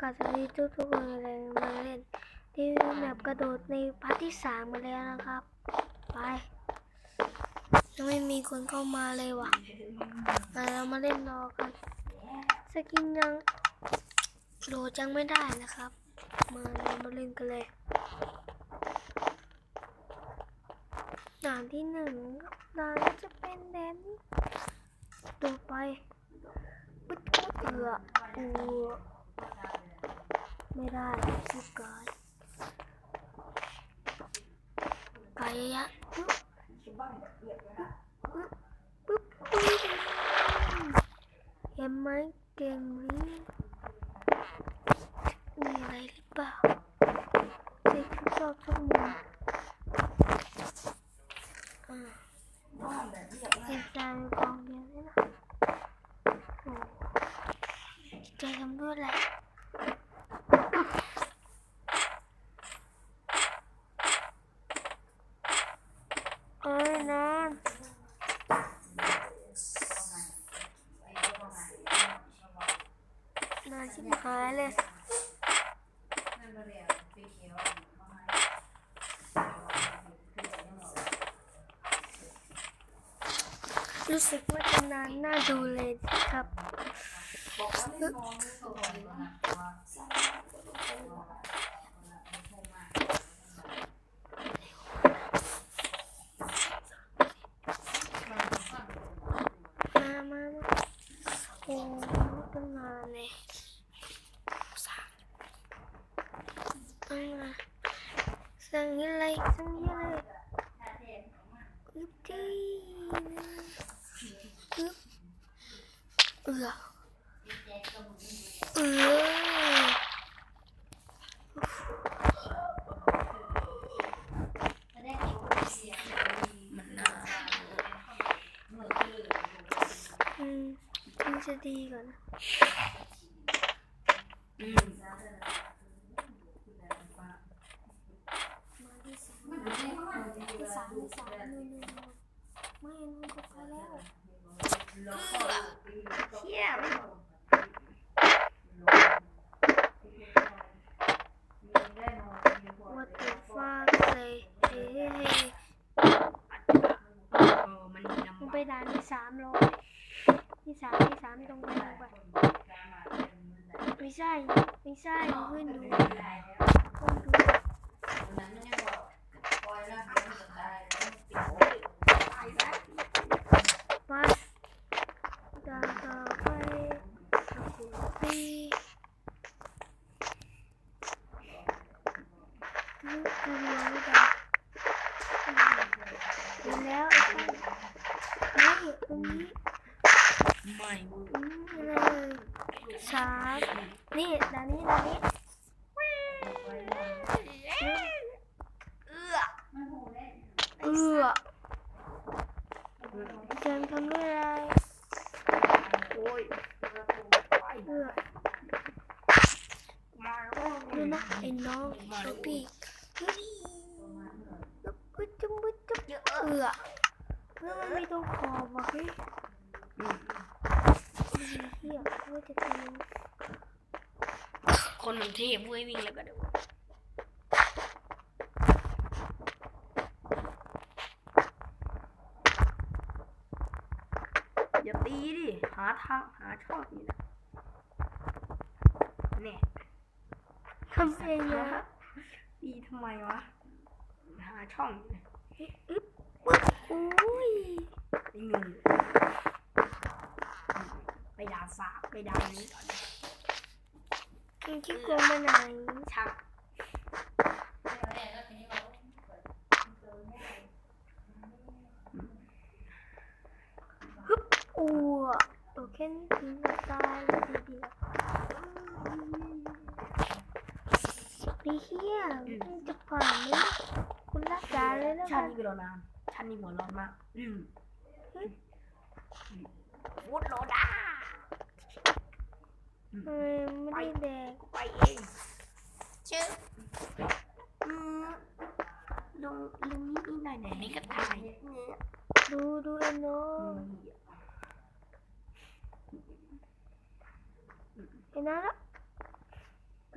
กาสวัสดีทุกทุกๆคนเลยมาเล่นที่แบบกระโดดในพาร์ทที่สามมาแล้วนะครับ ไปยังไม่มีคนเข้ามาเลยว่ะมาเรามาเล่นรอกันสกินยังโหลดยังไม่ได้นะครับ มาเรามาเล่นกันเลยด่านที่หนึ่งด่านจะเป็นแดนนี้ดูไปปึ๊ดปึ๊ดเอืออูไม่ได้ชิบกายกายยะปึ๊ บปึ๊บปึ๊บปึ๊บเห็นไหมเก่งนี้มีอะไรหรือเปล่าเด็กทดสอบทุกมุมอ่าเก็บจานกองเดียวนี่นะโอ้ใจทำด้วยแหละ เอ้ยนอน นอนชิบหายเลยรู้สึกว่าจะนานน่าดูเลยครับ มามามาโอ้ตั้งนานเลยสามตั้งมาสั่ง อะไรสั่งอะไรอึ๊บดีอึ๊บเออเอออืมมันจะดีกว่านะที่ สามสามนู่นนู่นไม่นู่นก็ไปแล้วเที่ยม What the fuck เลยเฮ้เฮ้เฮ้มันไปด่านที่สามเลยที่สามที่สามตรงไปลงไปไม่ใช่ ไม่ใช่ขึ้นดูขึ้นดูไปด่านต่อไปปีลูกกูรู้ด่านเห็นแล้วไอ้คนนี่ตรงนี้ ไม่ชาร์จนี่ดานี่ดานี่นี้เอื้อเอื้อเจมทำด้วยอะไร โอ้ย เอื้อดูนะไอ้น้องโรบี้เฮ้ยบึ๊ดจุ๊บบึ๊ดจุ๊บเอื้อเพื่อมันมีตรงขอบอะเฮ้ยเฮียว่าจะทำ คนมันเทพเว้ยวิ่งแล้วก็เดี๋ยวอย่าตีดิ หาทางหาช่องนี่นะเนี่ยทำเองนะตีทำไมวะ หาช่องนี่นะอุ้ยไอ้งูไปด่าสาบไปด่านี้ก่อน มึงคิดโกงมาไหนช่างอ้วตัวแค่นี้ทิ้งกับตายเลยทีเดียวพี่เฮียมึงจะผ่านไหมคุณรักษาเลยแล้วชั้กันนนี้เป็นรอนานชั้นนี้หัวร้อนมากอืมวุดโรด้า เออไม่ได้แดกกูไปเองชื่ออืมลงลงนิดนิดหน่อยหน่อยนี่ก็ตายเนี่ยดูดูไอ้น้องอืมเห็นนะละ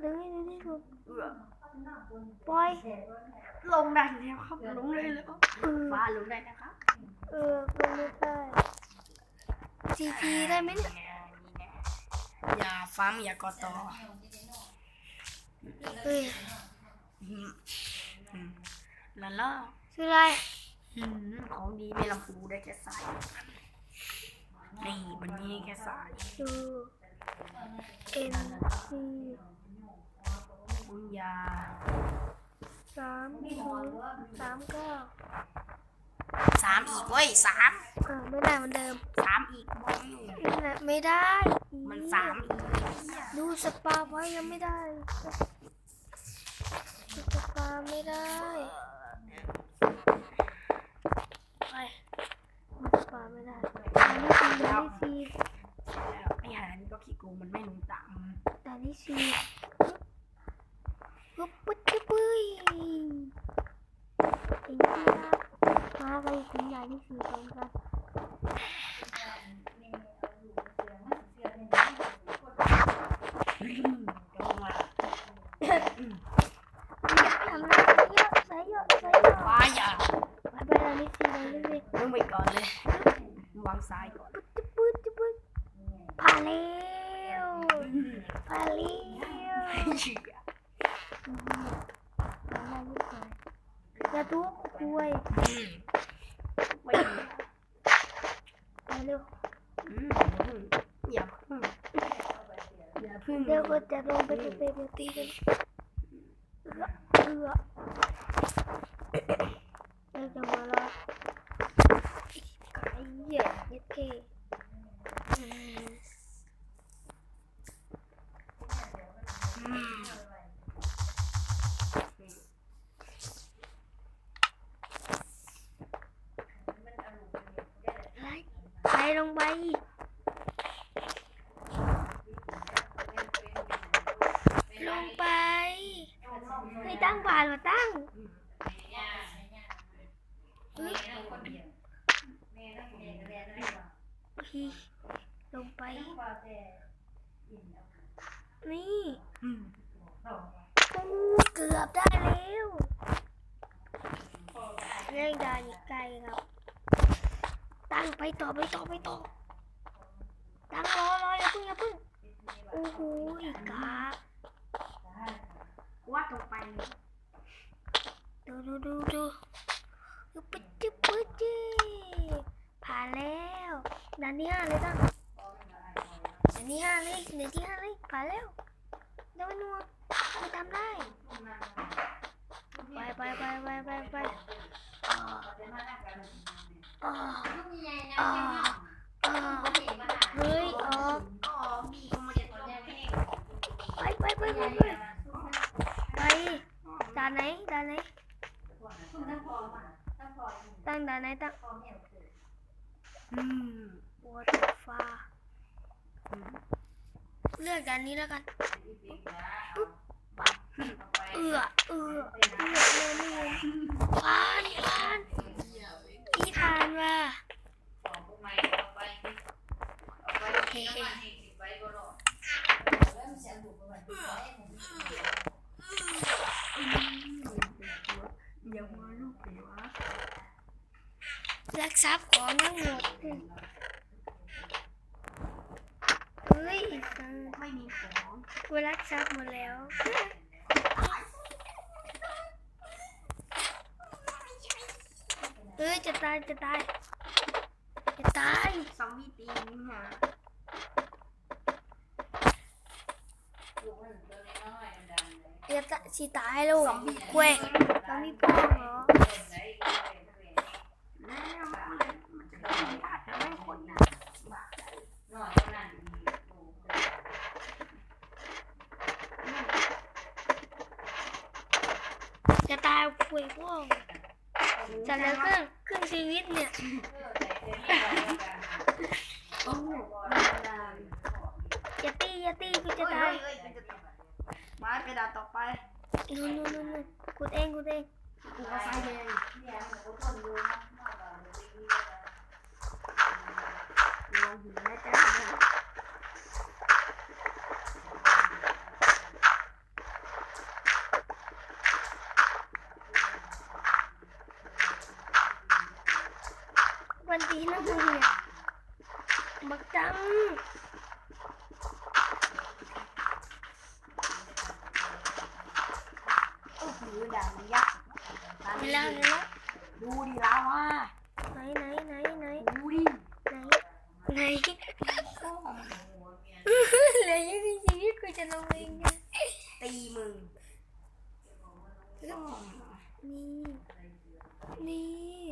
ดึงให้ดึงที่สุดเอื้อปล่อยลงได้แล้วครับลงได้แล้วเออฟ้าลงได้นะครับเออลงไม่ได้ทีพีได้ไหมเนี่ยอย่า ฟ้าม่อย่ากอต่อเฮ้ยอืมอืมแล้วล่ะคืออะไรของดีในลำพูได้แค่สายนี่วันนี้แค่สายเออเอ็นซีบุญญาสามศูนย์สามเก้า สามอีกเว้ยสามอ่าไม่ได้เหมือนเดิมสามอีกบอลไม่ได้ไม่ได้มันสามอีกดูสปาไว้ยังไม่ได้ดูสปาไม่ได้ไปดูสปาไม่ได้อันนี้ซีอันนี้ซีแล้วไอ้หานี่ก็ขี้โกงมันไม่ลงตังค์อันนี้ซีปึ๊บปึ๊บปึ๊บปึ๊บอีกทีละมาไปสีใหญ่ ที่สีตรงกันก็มาทำอะไรเยอะใส่เยอะใส่เยอะฟ้าอย่าไปไปอันนี้ซีเลยเลยลงไปก่อนเลยวางซ้ายก่อนปึ๊บปึ๊บปึ๊บผ่าเชี่ยอย่าทุกคุยอืมไม่ไปเร็วอืมอย่าพึ่งอย่าเดี๋ยวก็จะลงไปจะเป็นตีกันเอือเอือเอ้ยจะมาละไก่เหยี ยดเย็ดเกอืมอืม ไปไปลงไปลงไปให้ตั้งผ่านมาตั้งเฮ้ยพี่ลงไป นี่อืมปูเกือบได้แล้วเร่งดานอีกไกลครับ ตั้งไปต่อไปต่อไปต่อตั้งรอรออย่าเพึ่งอย่าเพึ่งโอ้โหอีกกาว่าตรงไปเลยดูดูดูดูดูปึ๊ดจิ๊บปึ๊ดจิ๊บผ่านแล้วด่านที่ห้าเลยตั้งด่านที่ห้าเลยด่านที่ห้าเลยผ่านวเดี๋ยวมันนัวไม่ทำได้ไปไปไปไปไปไปอ๋ออ่าอ่าเฮ้ยออก อ๋อมีก็มาจากตัวแม่ ไปไปไปไปไปไปด่านไหนด่านไหนตั้งด่านไหนตั้ง อืม ปวดฟ้า เลือกด่านนี้แล้วกันปุ๊บปั๊บเอือเอือเอือเลยไม่เลยผ่านผ่านพี่ผ่านว่ะเฮ้อย่ามาลูกเดี๋ยวะรักทรัพย์ของทั้งหมด เฮ้ยสังไม่มีของกูรักทรัพย์หมดแล้ว เอ้ยจะตายจะตายจะตายซอมบี้ตีนี่ฮะจะตายสิตายแล้วเว้ยมันมีป้องเหรอ แล้วมันจะเป็นญาติกันไม่คนนะ จะตายเว้ยป้องจะเหลือครึ่งครึ่งชีวิตเนี่ยโอ้โหอย่าตีอย่าตีกูจะตายมาไปด่าต่อไปนู่นนู่นนู่นนู่นกูเองกูเองกูก็ซ้ายแดงลองหินนะจ๊ะ ยากเลยนะดูดิลาวาไหนไหนไหนไหนดูดิไหนไหนพ่อเหลือยี่สิบชีวิตกูจะลงเองไงตีมึงนี่นี่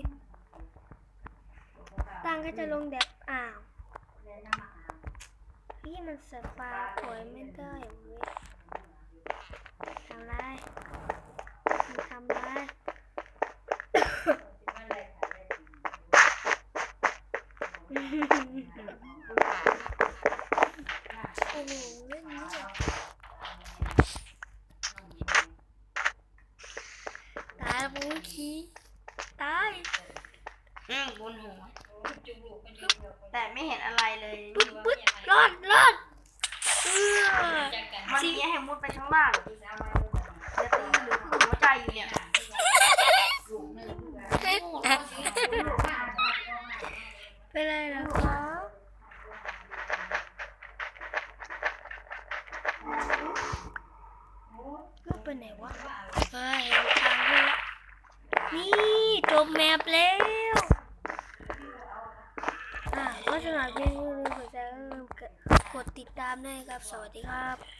ตังก็จะลงแบบอ้าวพี่มันสปาร์ป่วยไม่ได้เว้ยทำไร ทำไรโอ้โหเล่นเนี่ยตายแล้วพูชีตายอืมบนหัวแต่ไม่เห็นอะไรเลยปึ๊ดปึ๊ดรอดรอดเออมันมีให้มุดไปข้างล่างจะตีหรื อยู่เนี่ยเป็นไรเหรอคะลูกไปไหนวะเฮ้ยทางด้วยละนี่จบแมปแล้วอะก็สำหรับคลิปนี้อย่าลืมกดแชร์อย่าลืมกดติดตามด้วยครับ สวัสดีครับ